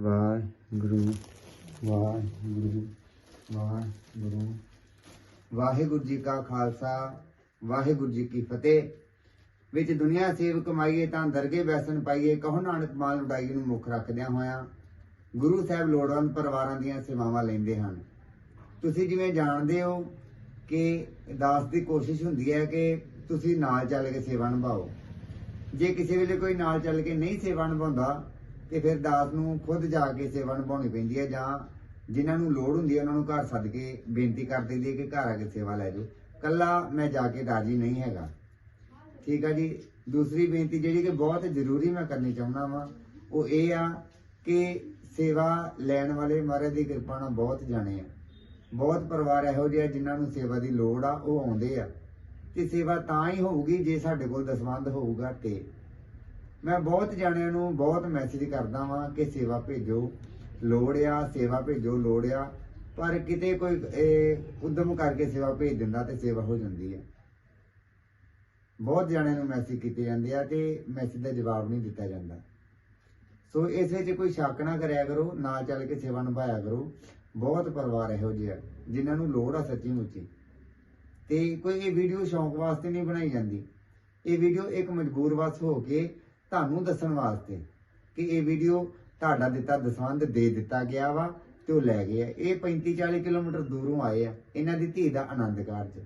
ਵਾਹਿਗੁਰੂ ਵਾਹਿਗੁਰੂ ਵਾਹਿਗੁਰੂ। ਵਾਹਿਗੁਰੂ ਜੀ ਕਾ ਖਾਲਸਾ, ਵਾਹਿਗੁਰੂ ਜੀ ਕੀ ਫਤਿਹ। ਵਿੱਚ ਦੁਨੀਆ ਸੇਵ ਕਮਾਈਏ ਤਾਂ ਦਰਗੇ ਬੈਸਨ ਪਾਈਏ, ਕਹੋ ਨਾਨਕ ਮਾਲ ਉਡਾਈ ਨੂੰ ਮੁੱਖ ਰੱਖਦਿਆਂ ਹੋਇਆਂ, ਗੁਰੂ ਸਾਹਿਬ ਲੋੜਵੰਦ ਪਰਿਵਾਰਾਂ ਦੀਆਂ ਸੇਵਾਵਾਂ ਲੈਂਦੇ ਹਨ। ਤੁਸੀਂ ਜਿਵੇਂ ਜਾਣਦੇ ਹੋ ਕਿ ਦਾਸ ਦੀ ਕੋਸ਼ਿਸ਼ ਹੁੰਦੀ ਹੈ ਕਿ ਤੁਸੀਂ ਨਾਲ ਚੱਲ ਕੇ ਸੇਵਾ ਨਿਭਾਓ। ਜੇ ਕਿਸੇ ਵੇਲੇ ਕੋਈ ਨਾਲ ਚੱਲ ਕੇ ਨਹੀਂ ਸੇਵਾ ਨਿਭਾਉਂਦਾ ਤੇ ਫਿਰ ਦਾਸ ਨੂੰ ਖੁਦ ਜਾ ਕੇ ਸੇਵਾ ਨਿਭਾਉਣੀ ਪੈਂਦੀ ਹੈ ਜਾਂ ਜਿਨ੍ਹਾਂ ਨੂੰ ਲੋੜ ਹੁੰਦੀ ਹੈ ਉਹਨਾਂ ਨੂੰ ਘਰ ਸੱਦ ਕੇ ਬੇਨਤੀ ਕਰ ਦਿੰਦੀ ਹੈ ਕਿ ਘਰ ਆ ਕੇ ਸੇਵਾ ਲੈ ਜਾਓ। ਕੱਲਾ ਮੈਂ ਜਾ ਕੇ ਰਾਜੀ ਨਹੀਂ ਹੈਗਾ। ਠੀਕ ਆ ਜੀ? ਦੂਸਰੀ ਬੇਨਤੀ ਜਿਹੜੀ ਕਿ ਬਹੁਤ ਜ਼ਰੂਰੀ ਮੈਂ ਕਰਨੀ ਚਾਹੁੰਦਾ ਵਾਂ, ਉਹ ਇਹ ਆ ਕਿ ਸੇਵਾ ਲੈਣ ਵਾਲੇ ਮਹਾਰਾਜ ਦੀ ਕਿਰਪਾ ਨਾਲ ਬਹੁਤ ਜਾਣੇ ਆ। ਬਹੁਤ ਪਰਿਵਾਰ ਇਹੋ ਜਿਹੇ ਆ ਜਿਨ੍ਹਾਂ ਨੂੰ ਸੇਵਾ ਦੀ ਲੋੜ ਆ, ਉਹ ਆਉਂਦੇ ਆ। ਤੇ ਸੇਵਾ ਤਾਂ ਹੀ ਹੋਊਗੀ ਜੇ ਸਾਡੇ ਕੋਲ ਦਸਵੰਧ ਹੋਊਗਾ ਤੇ। ਮੈਂ ਬਹੁਤ ਜਾਣਿਆਂ ਨੂੰ ਬਹੁਤ ਮੈਸੇਜ ਕਰਦਾ ਵਾਂ ਕਿ ਸੇਵਾ ਭੇਜੋ। ਲੋੜ ਆ, ਸੇਵਾ ਭੇਜੋ, ਲੋੜ ਆ। ਪਰ ਕਿਤੇ ਕੋਈ ਉਦਮ ਕਰਕੇ ਸੇਵਾ ਭੇਜ ਦਿੰਦਾ ਤੇ ਸੇਵਾ ਹੋ ਜਾਂਦੀ ਹੈ ਬਹੁਤ ਜਾਣਿਆਂ ਨੂੰ ਮੈਸੇਜ ਕੀਤੇ ਜਾਂਦੇ ਆ ਤੇ ਮੈਸੇਜ ਦਾ ਜਵਾਬ ਨਹੀਂ ਦਿੱਤਾ ਜਾਂਦਾ। ਸੋ ਇਸ ਵਿੱਚ ਕੋਈ ਸ਼ੱਕ ਨਾ ਕਰਿਆ ਕਰੋ ਨਾਲ ਚੱਲ ਕੇ ਸੇਵਾ ਨਿਭਾਇਆ ਕਰੋ। ਬਹੁਤ ਪਰਿਵਾਰ ਇਹੋ ਜਿਹੇ ਆ, ਜਿਨ੍ਹਾਂ ਨੂੰ ਲੋੜ ਆ ਸੱਚੀ ਮੁੱਚੀ। ਤੇ ਕੋਈ ਇਹ ਵੀਡੀਓ ਸ਼ੌਂਕ ਵਾਸਤੇ ਨਹੀਂ ਬਣਾਈ ਜਾਂਦੀ। ਇਹ ਵੀਡੀਓ ਇੱਕ ਮਜਬੂਰ ਵਸ ਹੋ ਕੇ ਤੁਹਾਨੂੰ ਦੱਸਣ ਵਾਸਤੇ ਕਿ ਇਹ ਵੀਡੀਓ ਤੁਹਾਡਾ ਦਿੱਤਾ, ਦਸਵੰਧ ਦੇ ਦਿੱਤਾ ਗਿਆ ਵਾ ਤੇ ਉਹ ਲੈ ਗਏ ਆ। ਇਹ 35 40 ਕਿਲੋਮੀਟਰ ਦੂਰੋਂ ਆਏ ਆ। ਇਹਨਾਂ ਦੀ ਧੀ ਦਾ ਆਨੰਦ ਕਾਰਜ।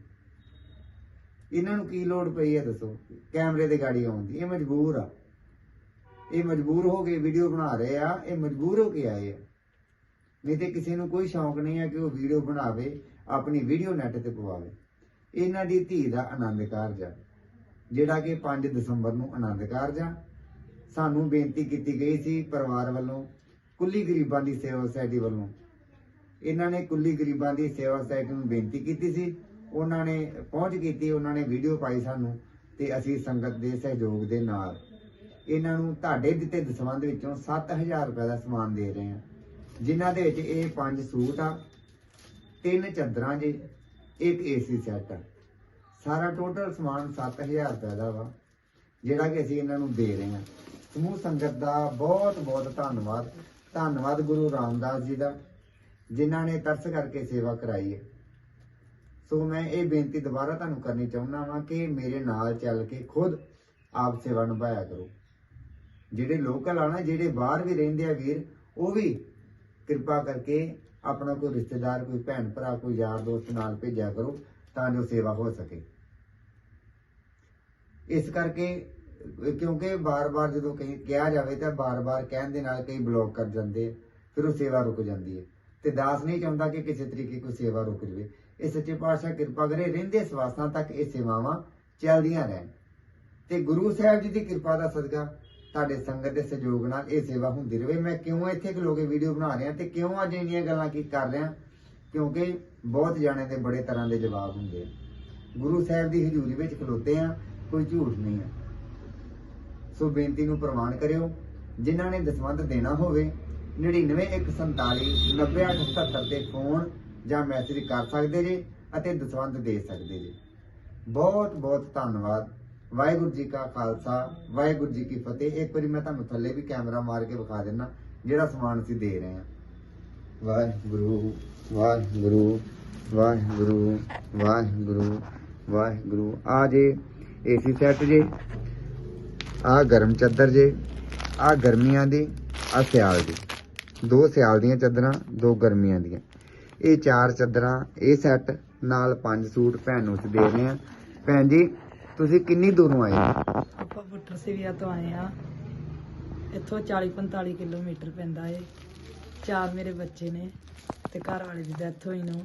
ਇਹਨਾਂ ਨੂੰ ਕੀ ਲੋੜ ਪਈ ਹੈ ਦੱਸੋ? ਕੈਮਰੇ ਦੇ ਗਾੜੀ ਆਉਣ ਇਹ ਮਜਬੂਰ ਆ। ਇਹ ਮਜਬੂਰ ਹੋ ਕੇ ਵੀਡੀਓ ਬਣਾ ਰਹੇ ਆ। ਇਹ ਮਜਬੂਰ ਹੋ ਕੇ ਆਏ ਆ। ਨਹੀਂ ਤੇ ਕਿਸੇ ਨੂੰ ਕੋਈ ਸ਼ੌਂਕ ਨਹੀਂ ਹੈ ਕਿ ਉਹ ਵੀਡੀਓ ਬਣਾਵੇ, ਆਪਣੀ ਵੀਡੀਓ ਨੈਟ ਤੇ ਪਵਾਵੇ। ਇਹਨਾਂ ਦੀ ਧੀ ਦਾ ਆਨੰਦ ਕਾਰਜ ਆ। ਜਿਹੜਾ ਕਿ 5 ਦਸੰਬਰ ਨੂੰ ਆਨੰਦ ਕਾਰਜ ਆ। ਸਾਨੂੰ ਬੇਨਤੀ ਕੀਤੀ ਗਈ ਸੀ ਪਰਿਵਾਰ ਵੱਲੋਂ, ਕੁੱਲੀ ਗਰੀਬਾਂ ਦੀ ਸੇਵਾ ਸੁਸਾਇਟੀ ਵੱਲੋਂ। ਇਹਨਾਂ ਨੇ ਕੁੱਲੀ ਗਰੀਬਾਂ ਦੀ ਸੇਵਾ ਸੁਸਾਇਟੀ ਨੂੰ ਬੇਨਤੀ ਕੀਤੀ ਸੀ। ਉਹਨਾਂ ਨੇ ਪਹੁੰਚ ਕੀਤੀ, ਉਹਨਾਂ ਨੇ ਵੀਡੀਓ ਪਾਈ ਸਾਨੂੰ ਤੇ ਅਸੀਂ ਸੰਗਤ ਦੇ ਸਹਿਯੋਗ ਦੇ ਨਾਲ ਇਹਨਾਂ ਨੂੰ ਤੁਹਾਡੇ ਦਿੱਤੇ ਦਸਵੰਧ ਵਿੱਚੋਂ 7000 ਰੁਪਏ ਦਾ ਸਮਾਨ ਦੇ ਰਹੇ ਹਾਂ। ਜਿਨ੍ਹਾਂ ਦੇ ਵਿੱਚ ਇਹ ਪੰਜ ਸੂਟ ਆ, ਤਿੰਨ ਚਾਦਰਾਂ ਜੀ, ਇੱਕ ਏਸੀ ਸੈੱਟ ਸਾਰਾ ਟੋਟਲ ਸਮਾਨ 7000 ਰੁਪਏ ਦਾ ਵਾ, ਜਿਹੜਾ ਕਿ ਅਸੀਂ ਇਹਨਾਂ ਨੂੰ ਦੇ ਰਹੇ ਹਾਂ। ਸਮੂਹ ਸੰਗਤ ਦਾ ਬਹੁਤ ਬਹੁਤ ਧੰਨਵਾਦ। ਧੰਨਵਾਦ ਗੁਰੂ ਰਾਮਦਾਸ ਜੀ ਦਾ, ਜਿਨ੍ਹਾਂ ਨੇ ਤਰਸ ਕਰਕੇ ਸੇਵਾ ਕਰਾਈ ਹੈ। ਸੋ ਮੈਂ ਇਹ ਬੇਨਤੀ ਦੁਬਾਰਾ ਤੁਹਾਨੂੰ ਕਰਨੀ ਚਾਹੁੰਦਾ ਵਾਂ ਕਿ ਮੇਰੇ ਨਾਲ ਚੱਲ ਕੇ ਖੁਦ ਆਪ ਸੇਵਾ ਨਿਭਾਇਆ ਕਰੋ। ਜਿਹੜੇ ਲੋਕਲ ਆ ਨਾ, ਜਿਹੜੇ ਬਾਹਰ ਵੀ ਰਹਿੰਦੇ ਆ ਵੀਰ, ਉਹ ਵੀ ਕਿਰਪਾ ਕਰਕੇ ਆਪਣਾ ਕੋਈ ਰਿਸ਼ਤੇਦਾਰ, ਕੋਈ ਭੈਣ ਭਰਾ, ਕੋਈ ਯਾਰ ਦੋਸਤ ਨਾਲ ਭੇਜਿਆ ਕਰੋ ਤਾਂ ਜੋ ਸੇਵਾ ਹੋ ਸਕੇ। ਇਸ ਕਰਕੇ ਕਿਉਂਕਿ ਬਾਰ-ਬਾਰ ਜਦੋਂ ਕਹੀਂ ਕਿਹਾ ਜਾਵੇ ਤਾਂ ਬਾਰ-ਬਾਰ ਕਹਿਣ ਦੇ ਨਾਲ ਕਈ ਬਲੌਕ ਕਰ ਜਾਂਦੇ ਫਿਰ ਉਹ ਸੇਵਾ ਰੁਕ ਜਾਂਦੀ ਹੈ। ਤੇ ਦਾਸ ਨਹੀਂ ਚਾਹੁੰਦਾ ਕਿ ਕਿਸੇ ਤਰੀਕੇ ਕੋਈ ਸੇਵਾ ਰੁਕ ਜਾਵੇ। ਇਹ ਸੱਚੇ ਪਾਤਸ਼ਾਹ ਕਿਰਪਾ ਕਰੇ, ਰਹਿੰਦੇ ਸਵਾਸਾਂ ਤੱਕ ਇਹ ਸੇਵਾਵਾਂ ਚੱਲਦੀਆਂ ਰਹਿਣ। ਤੇ ਗੁਰੂ ਸਾਹਿਬ ਜੀ ਦੀ ਕਿਰਪਾ ਦਾ ਸਦਕਾ ਤੁਹਾਡੇ ਸੰਗਤ ਦੇ ਸਹਿਯੋਗ ਨਾਲ ਇਹ ਸੇਵਾ ਹੁੰਦੀ ਰਹੇ। ਮੈਂ ਕਿਉਂ ਇੱਥੇ ਖਲੋ ਕੇ ਵੀਡੀਓ ਬਣਾ ਰਿਹਾ ਤੇ ਕਿਉਂ ਅੱਜ ਇੰਨੀਆਂ ਗੱਲਾਂ ਕੀ ਕਰ ਰਿਹਾ? ਕਿਉਂਕਿ ਬਹੁਤ ਜਾਣੇ ਦੇ ਬੜੇ ਤਰ੍ਹਾਂ ਦੇ ਜਵਾਬ ਹੁੰਦੇ ਆ। ਗੁਰੂ ਸਾਹਿਬ ਦੀ ਹਜ਼ੂਰੀ ਵਿੱਚ ਖਲੋਤੇ ਆ ਕੋਈ ਝੂਠ ਨਹੀਂ ਆ ਸੋ ਬੇਨਤੀ ਨੂੰ ਪ੍ਰਵਾਨ ਕਰਿਓ। ਜਿਨ੍ਹਾਂ ਨੇ ਦਸਵੰਧ ਦੇਣਾ ਹੋਵੇ 99147 90877 ਤੇ ਫੋਨ ਜਾਂ ਮੈਸੇਜ ਕਰ ਸਕਦੇ ਜੇ ਅਤੇ ਦਸਵੰਧ ਦੇ ਸਕਦੇ ਜੇ। ਬਹੁਤ ਬਹੁਤ ਧੰਨਵਾਦ। ਵਾਹਿਗੁਰੂ ਜੀ ਕਾ ਖਾਲਸਾ। ਵਾਹਿਗੁਰੂ ਜੀ ਕੀ ਫਤਿਹ। ਇੱਕ ਵਾਰੀ ਮੈਂ ਤੁਹਾਨੂੰ ਥੱਲੇ ਵੀ ਕੈਮਰਾ ਮਾਰ ਕੇ ਵਿਖਾ ਦਿੰਨਾ, ਜਿਹੜਾ ਸਮਾਨ ਅਸੀਂ ਦੇ ਰਹੇ ਹਾਂ। ਵਾਹਿਗੁਰੂ ਵਾਹਿਗੁਰੂ ਵਾਹਿਗੁਰੂ ਵਾਹਿਗੁਰੂ ਵਾਹਿਗੁਰੂ। ਆ ਜੇ ਏਸੀ ਸੈੱਟ ਜੇ। ਆ ਗਰਮ ਚੱਦਰ ਜੇ, ਆ ਗਰਮੀਆਂ ਦੀ, ਆ ਸਿਆਲ ਦੀ। ਦੋ ਸਿਆਲ ਦੀਆਂ ਚੱਦਰਾਂ, ਦੋ ਗਰਮੀਆਂ ਦੀਆਂ। ਇਹ ਚਾਰ ਚੱਦਰਾਂ, ਇਹ ਸੈੱਟ ਨਾਲ ਪੰਜ ਸੂਟ ਭੈਣ ਨੂੰ ਦੇ ਰਹੇ ਆ ਭੈਣ ਜੀ, ਤੁਸੀਂ ਕਿੰਨੀ ਦੂਰੋਂ ਆਏ ਆਪਾਂ ਬੁੱਟਰ ਸਿਵਿਆ ਤੋਂ ਆਏ ਆ ਇੱਥੋਂ 40 45 ਕਿਲੋਮੀਟਰ ਪੈਂਦਾ ਏ। ਚਾਰ ਮੇਰੇ ਬੱਚੇ ਨੇ ਤੇ ਘਰ ਵਾਲੇ ਦੀ ਡੈਥ ਹੋਈ ਨੂੰ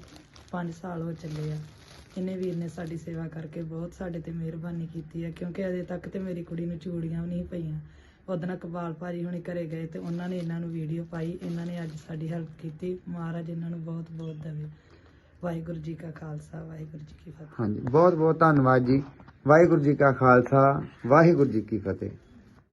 5 ਸਾਲ ਹੋ ਚੱਲੇ ਆ। ਇਹਨੇ ਵੀਰ ਨੇ ਸਾਡੀ ਸੇਵਾ ਕਰਕੇ ਬਹੁਤ ਸਾਡੇ ਤੇ ਮਿਹਰਬਾਨੀ ਕੀਤੀ ਹੈ ਕਿਉਂਕਿ ਅਜੇ ਤੱਕ ਤੇ ਮੇਰੀ ਕੁੜੀ ਨੂੰ ਚੂੜੀਆਂ ਵੀ ਨਹੀਂ ਪਈਆਂ। ਉਹਦਨ ਕਪਾਲ ਭਾਜੀ ਹੁਣੀ ਘਰੇ ਗਏ ਤੇ ਉਹਨਾਂ ਨੇ ਇਹਨਾਂ ਨੂੰ ਵੀਡੀਓ ਪਾਈ, ਇਹਨਾਂ ਨੇ ਅੱਜ ਸਾਡੀ ਹੈਲਪ ਕੀਤੀ। ਮਹਾਰਾਜ ਇਹਨਾਂ ਨੂੰ ਬਹੁਤ ਬਹੁਤ ਦੇਵੇ। ਵਾਹਿਗੁਰੂ ਜੀ ਕਾ ਖਾਲਸਾ, ਵਾਹਿਗੁਰੂ ਜੀ ਕੀ ਫਤਿਹ। ਹਾਂਜੀ, ਬਹੁਤ ਬਹੁਤ ਧੰਨਵਾਦ ਜੀ। ਵਾਹਿਗੁਰੂ ਜੀ ਕਾ ਖਾਲਸਾ, ਵਾਹਿਗੁਰੂ ਜੀ ਕੀ ਫਤਿਹ।